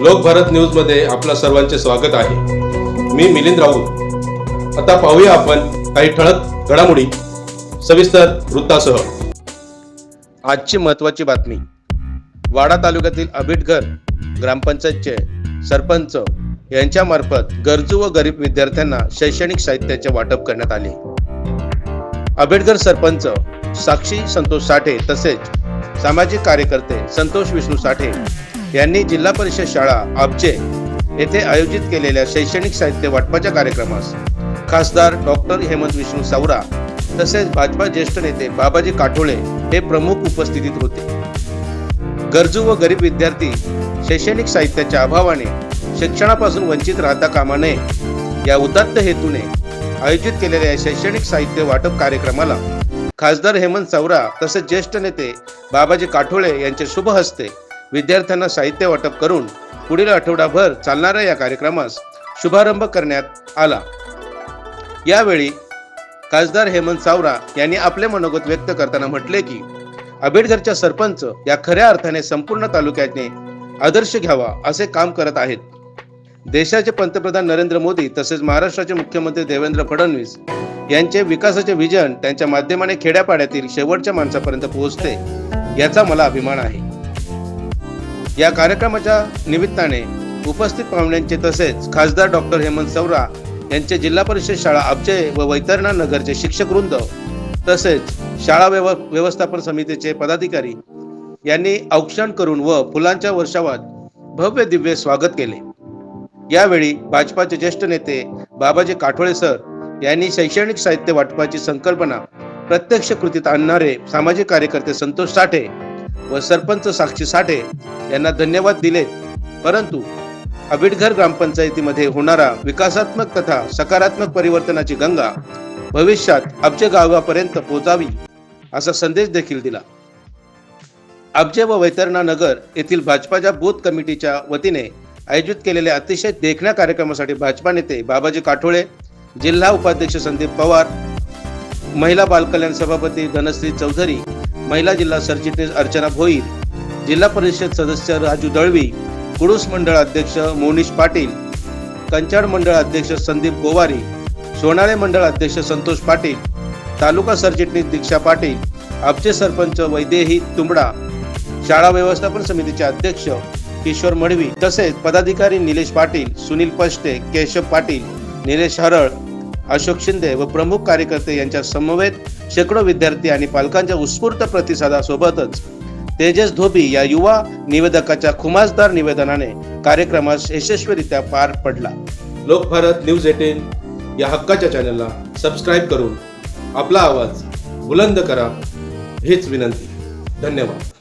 लोकभारत न्यूजमध्ये आपलं सर्वांचे स्वागत आहे. मी मिलिंद राऊत. आता पाहूया आपण काही ठळक घडामोडी. सविस्तर वृत्तासह. आजची महत्त्वाची बातमी. वाडा तालुक्यातील अबिटघर ग्रामपंचायतचे सरपंच यांच्यामार्फत गरजू व गरीब विद्यार्थ्यांना शैक्षणिक साहित्याचे वाटप करण्यात आले. आंबेडकर सरपंच साक्षी संतोष साठे तसेच सामाजिक कार्यकर्ते संतोष विष्णू साठे यांनी जिल्हा परिषद शाळा आपचे येथे आयोजित केलेल्या शैक्षणिक साहित्य वाटपाच्या कार्यक्रमास खासदार डॉक्टर हेमंत विष्णू सावरा तसेच भाजपा ज्येष्ठ नेते बाबाजी काठोळे हे प्रमुख उपस्थितीत होते. गरजू व गरीब विद्यार्थी शैक्षणिक साहित्याच्या अभावाने शिक्षणापासून वंचित राहता कामा नये या उदात्त हेतूने आयोजित केलेल्या या शैक्षणिक साहित्य वाटप कार्यक्रमाला खासदार हेमंत सावरा तसेच ज्येष्ठ नेते बाबाजी काठोळे यांचे शुभ हस्ते विद्यार्थ्यांना साहित्य वाटप करून पुढील आठवडाभर चालणाऱ्या या कार्यक्रमास शुभारंभ करण्यात आला. यावेळी खासदार हेमंत सावरा यांनी आपले मनोगत व्यक्त करताना म्हटले की आंबेडकरच्या सरपंच या खऱ्या अर्थाने संपूर्ण तालुक्याने आदर्श घ्यावा असे काम करत आहेत. देशाचे पंतप्रधान नरेंद्र मोदी तसेच महाराष्ट्राचे मुख्यमंत्री देवेंद्र फडणवीस यांचे विकासाचे विजन त्यांच्या माध्यमाने खेड्यापाड्यातील शेवटच्या माणसापर्यंत पोहोचते याचा मला अभिमान आहे. या कार्यक्रमाच्या निमित्ताने उपस्थित पाहुण्यांचे तसेच खासदार डॉक्टर हेमंत सवरा यांचे जिल्हा परिषद शाळा अबजे व वैतरणा नगरचे शिक्षक वृंद तसेच शाळा व्यव व्यवस्थापन समितीचे पदाधिकारी यांनी औक्षण करून व फुलांच्या वर्षावात भव्य दिव्य स्वागत केले. यावेळी भाजपाचे ज्येष्ठ नेते बाबाजी काठोळे सर यांनी शैक्षणिक साहित्य वाटपाची संकल्पना प्रत्यक्ष कृतीत आणणारे सामाजिक कार्यकर्ते संतोष साठे व सरपंच साक्षी साठे यांना धन्यवाद दिलेत परंतु अबिटघर ग्रामपंचायतीमध्ये होणारा विकासात्मक तथा सकारात्मक परिवर्तनाची गंगा भविष्यात अब्जे गावापर्यंत पोहोचावी असा संदेश देखील दिला. अब्जे व वैतरणा नगर येथील भाजपाच्या बूथ कमिटीच्या वतीने आयोजित केलेल्या अतिशय देखण्या कार्यक्रमासाठी भाजपा नेते बाबाजी काठोळे जिल्हा उपाध्यक्ष संदीप पवार महिला बालकल्याण सभापती धनश्री चौधरी महिला जिल्हा सरचिटणीस अर्चना भोईर जिल्हा परिषद सदस्य राजू दळवी कुडूस मंडळ अध्यक्ष मोनिश पाटील कंचाड मंडळ अध्यक्ष संदीप गोवारी सोनाळे मंडळ अध्यक्ष संतोष पाटील तालुका सरचिटणीस दीक्षा पाटील आपचे सरपंच वैदेही तुंबडा शाळा व्यवस्थापन समितीचे अध्यक्ष किशोर मडवी तसेच पदाधिकारी निलेश पाटील सुनील पष्टे केशव पाटील निलेश हरळ अशोक शिंदे व प्रमुख कार्यकर्ते यांच्या समवेत शेकडो विद्यार्थी आणि पालकांच्या उत्स्फूर्त प्रतिसादासोबतच तेजस धोबी या युवा निवेदकाच्या खुमासदार निवेदनाने कार्यक्रमास यशस्वीरित्या पार पडला. लोकभारत न्यूज एटीन या हक्काच्या चॅनलला सबस्क्राईब करून आपला आवाज बुलंद करा हीच विनंती. धन्यवाद.